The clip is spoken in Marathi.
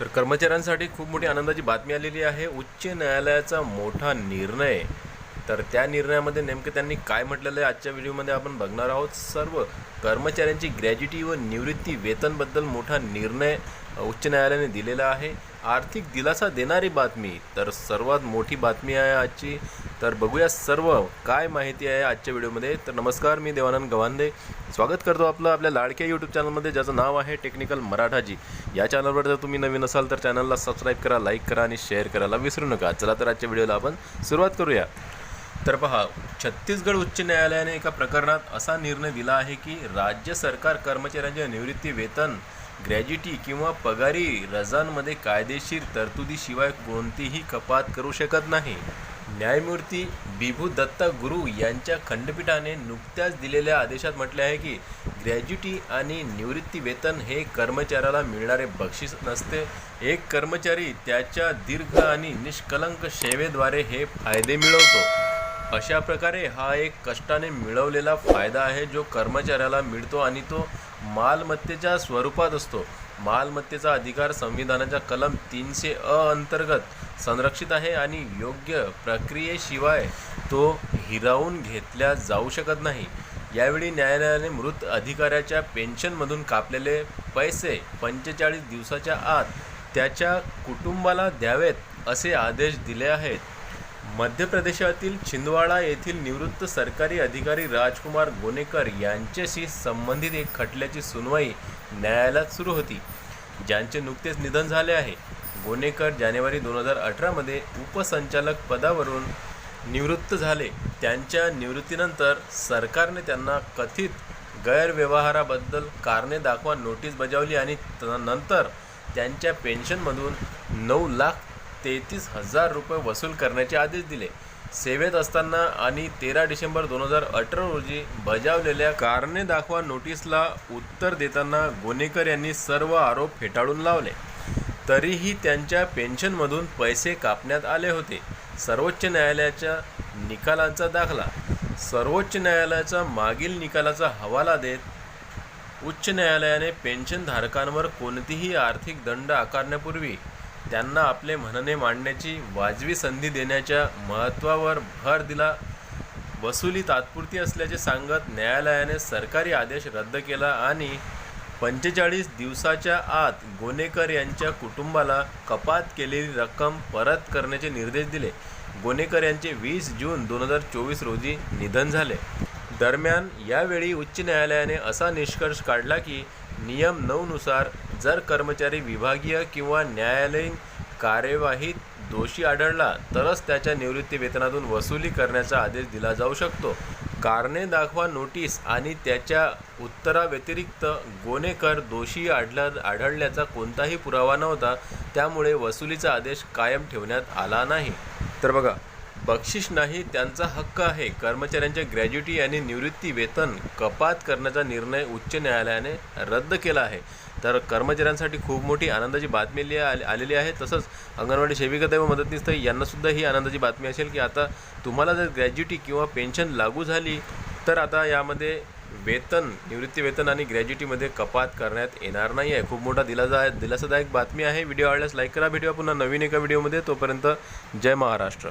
तर कर्मचाऱ्यांसाठी खूप मोठी आनंदाची बातमी आलेली आहे. उच्च न्यायालयाचा मोठा निर्णय. तर त्या निर्णयामध्ये नेमकं त्यांनी काय म्हटलेलं आहे आजच्या व्हिडिओमध्ये आपण बघणार आहोत. सर्व कर्मचाऱ्यांची ग्रॅज्युटी व निवृत्ती वेतनबद्दल मोठा निर्णय उच्च न्यायालयाने दिलेला आहे. आर्थिक दिलासा देणारी बातमी तर सर्वात मोठी बातमी आहे आजची. तर बघूया सर्व काय माहिती आहे आजच्या व्हिडिओमध्ये. तर नमस्कार मी देवानंद गवांदे. स्वागत करतो आपलं आपल्या लाडक्या यूट्यूब चॅनलमध्ये ज्याचं नाव आहे टेक्निकल मराठाजी. या चॅनलवर जर तुम्ही नवीन असाल तर चॅनलला सबस्क्राईब करा लाईक करा आणि शेअर करायला विसरू नका. चला तर आजच्या व्हिडिओला आपण सुरुवात करूया. तर पहा छत्तीसगड उच्च न्यायालयाने एका प्रकरणात असा निर्णय दिला आहे की राज्य सरकार कर्मचाऱ्यांच्या निवृत्ती वेतन ग्रॅज्युटी किंवा पगारी रजांमध्ये कायदेशीर तरतुदीशिवाय कोणतीही कपात करू शकत नाही. न्यायमूर्ती बिभू दत्ता गुरु यांच्या खंडपीठाने नुकत्याच दिलेल्या आदेशात म्हटले आहे की ग्रॅज्युटी आणि निवृत्ती वेतन हे कर्मचाऱ्याला मिळणारे बक्षीस नसते. एक कर्मचारी त्याच्या दीर्घ आणि निष्कलंक सेवेद्वारे हे फायदे मिळवतो. अशा प्रकारे हा एक कष्टाने मिळवलेला फायदा आहे जो कर्मचाऱ्याला मिळतो आणि तो मालमत्तेच्या स्वरूपात असतो. मालमत्तेचा अधिकार संविधानाच्या कलम तीनशे अ अंतर्गत संरक्षित आहे आणि योग्य प्रक्रियेशिवाय तो हिरावून घेतल्या जाऊ शकत नाही. यावेळी न्यायालयाने मृत अधिकाऱ्याच्या पेन्शनमधून कापलेले पैसे पंचेचाळीस दिवसाच्या आत त्याच्या कुटुंबाला द्यावेत असे आदेश दिले आहेत. मध्य प्रदेशातील छिंदवाडा येथील निवृत्त सरकारी अधिकारी राजकुमार गोनेकर यांच्याशी संबंधित एक खटल्याची सुनवाई न्यायालयात सुरू होती ज्यांचे नुकतेच निधन झाले आहे. गोनेकर जानेवारी दोन हजार अठरामध्ये उपसंचालक पदावरून निवृत्त झाले. त्यांच्या निवृत्तीनंतर सरकारने त्यांना कथित गैरव्यवहाराबद्दल कारणे दाखवा नोटीस बजावली आणि त- नंतर त्यांच्या पेन्शनमधून नऊ लाख तेहतीस हजार रुपये वसूल करण्याचे आदेश दिले. सेवेत असताना आणि तेरा डिसेंबर दोन हजार अठरा रोजी बजावलेल्या कारणे दाखवा नोटीसला उत्तर देताना गोनेकर यांनी सर्व आरोप फेटाळून लावले. तरीही त्यांच्या पेन्शनमधून पैसे कापण्यात आले होते. सर्वोच्च न्यायालयाच्या निकालांचा दाखला. सर्वोच्च न्यायालयाचा मागील निकालाचा हवाला देत उच्च न्यायालयाने पेन्शनधारकांवर कोणतीही आर्थिक दंड आकारण्यापूर्वी त्यांना आपले म्हणणे मांडण्याची वाजवी संधी देण्याच्या महत्त्वावर भर दिला. वसुली तात्पुरती असल्याचे सांगत न्यायालयाने सरकारी आदेश रद्द केला आणि पंचेचाळीस दिवसाच्या आत गोनेकर यांच्या कुटुंबाला कपात केलेली रक्कम परत करण्याचे निर्देश दिले. गोनेकर यांचे वीस जून दोन हजार चोवीस रोजी निधन झाले. दरम्यान यावेळी उच्च न्यायालयाने असा निष्कर्ष काढला की नियम नऊनुसार जर कर्मचारी विभागीय किंवा न्यायालयीन कार्यवाहीत दोषी आढळला तरच त्याच्या निवृत्ती वेतनातून वसुली करण्याचा आदेश दिला जाऊ शकतो. कारणे दाखवा नोटीस आणि त्याच्या उत्तराव्यतिरिक्त गोनेकर दोषी आढळ आढळल्याचा कोणताही पुरावा नव्हता त्यामुळे वसुलीचा आदेश कायम ठेवण्यात आला नाही. तर बघा बक्षीस नाही त्यांचा हक्क आहे. कर्मचाऱ्यांच्या ग्रॅज्युटी आणि निवृत्ती वेतन कपात करण्याचा निर्णय उच्च न्यायालयाने रद्द केला आहे. तर कर्मचाऱ्यांसाठी खूप मोठी आनंदाची बातमी लि आलेली आहे. तसंच अंगणवाडी सेविका व मदतनीस यांनासुद्धा ही आनंदाची बातमी असेल की आता तुम्हाला जर ग्रॅज्युटी किंवा पेन्शन लागू झाली तर आता यामध्ये वेतन निवृत्ती वेतन आणि ग्रॅज्युटीमध्ये कपात करण्यात येणार नाही आहे. खूप मोठा दिलासा दिलासादायक बातमी आहे. व्हिडिओ आवडल्यास लाईक करा. भेटूया पुन्हा नवीन एका व्हिडिओमध्ये. तोपर्यंत जय महाराष्ट्र.